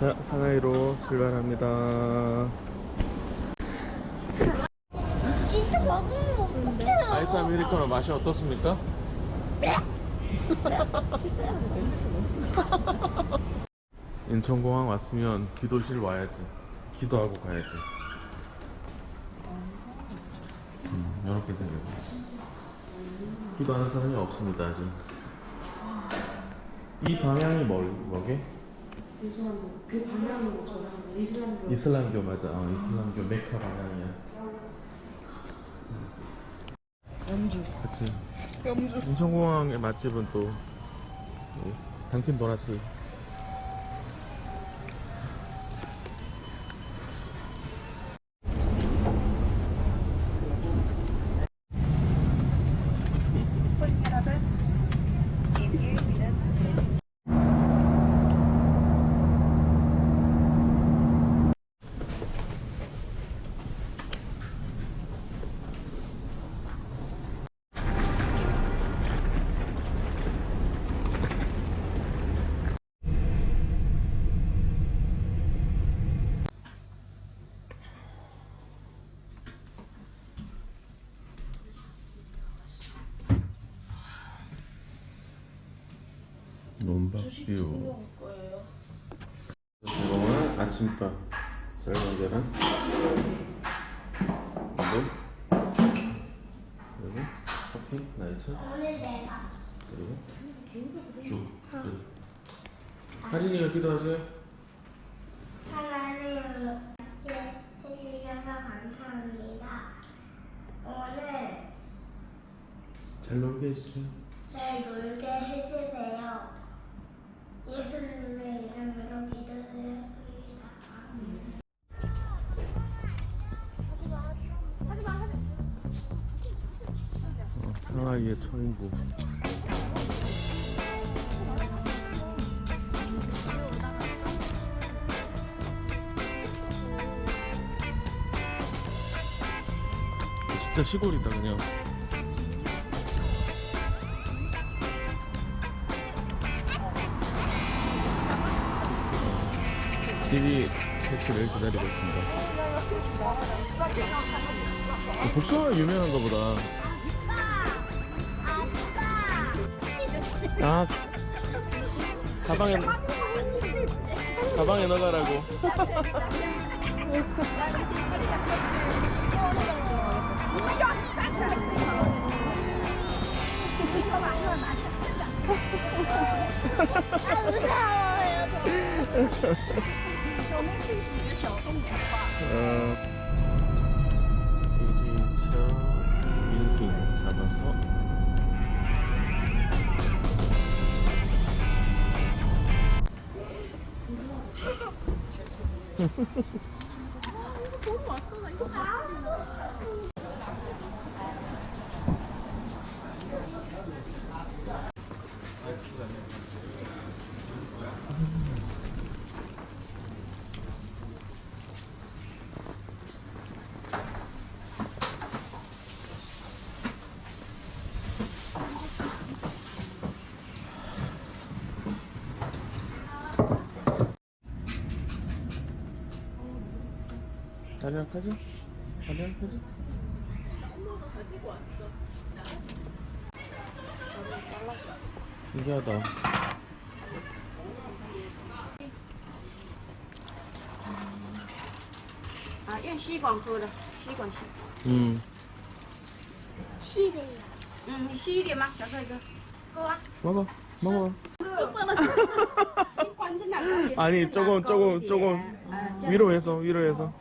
자, 상하이로 출발합니다. 진짜 먹으면 어떡해요? 아이스 아메리카노 맛이 어떻습니까? 인천공항 왔으면 기도실 와야지. 기도하고 가야지. 음, 이렇게 되는 기도하는 사람이 없습니다, 아직. 이 방향이 뭐, 뭐게? 그 방향으로 전하는 이슬람교 이슬람교 맞아. 어, 이슬람교 메카 방향이야. 연주 그치. 연주 인천공항의 맛집은 또이 당킨 도나스. 논박뷰. 이거는 아침밥. 쌀밥 계란. 이거. 그리고 커피, 나이트. 그리고 쭉. 끝. 할인이가 기도하세요. 하나님 이렇게 해주셔서 감사합니다. 오늘 잘 놀게 해주세요. 잘 놀게 하이의 천부. 진짜 시골이다 그냥. 길이 택시를 기다리고 있습니다. 복숭아 유명한가 보다. 아. 가방에 가방에 넣어가라고. 어, 민승 아 파지? 다리 아파지? 신기하다 아用吸管喝的吸管吸 음 시래요. 嗯你吸一点吗小帅哥 먹어 먹어 关真的 아니 조금 조금 조금 위로 해서 위로 해서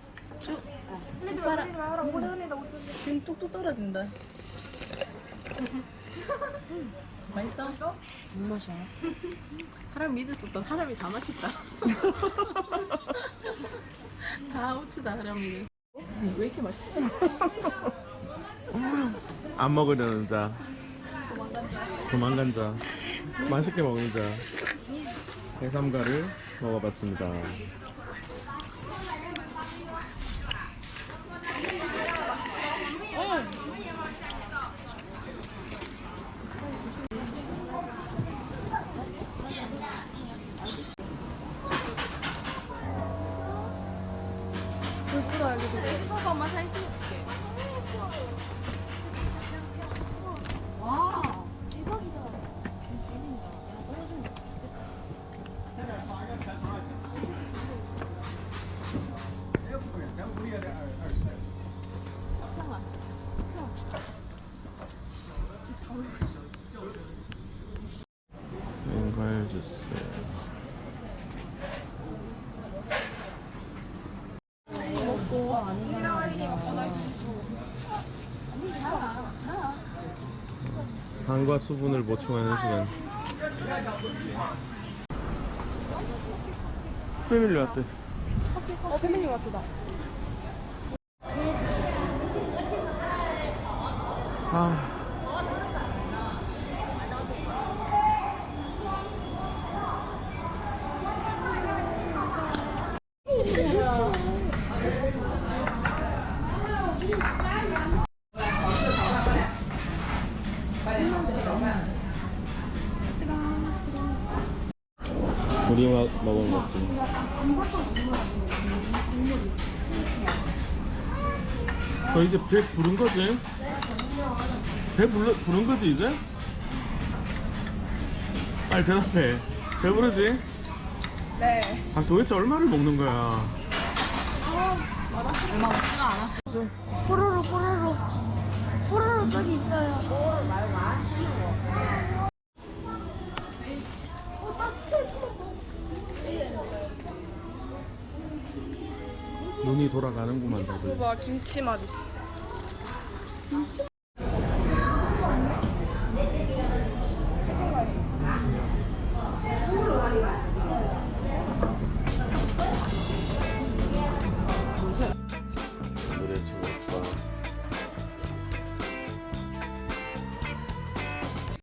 지금 뚝뚝 떨어진다. 맛있어? 못 마셔. 사람 믿을 수 없다. 사람이 다 맛있다. 다 우치다 사람이. 왜 이렇게 맛있지? 안 먹으려는 자 도망간 자 맛있게 먹는 자 해삼가를 먹어봤습니다 오빠 엄마 사진 찍어줄게. 와, 대박이다. 맹과일 주스. 당과 수분을 보충하는 시간. 패밀리 왔대. 어, 패밀리 마트다. 아. 우리 막 먹은 것들. 너 이제 배 부른 거지? 배 불러, 부른 거지 이제? 빨리 대답해 배 부르지? 네. 아 도대체 얼마를 먹는 거야 얼마 먹지가 않았어. 뽀로로 뽀로로 뽀로로 저기 있어요. 눈이 돌아가는구만 다들 봐, 김치 맛 있어.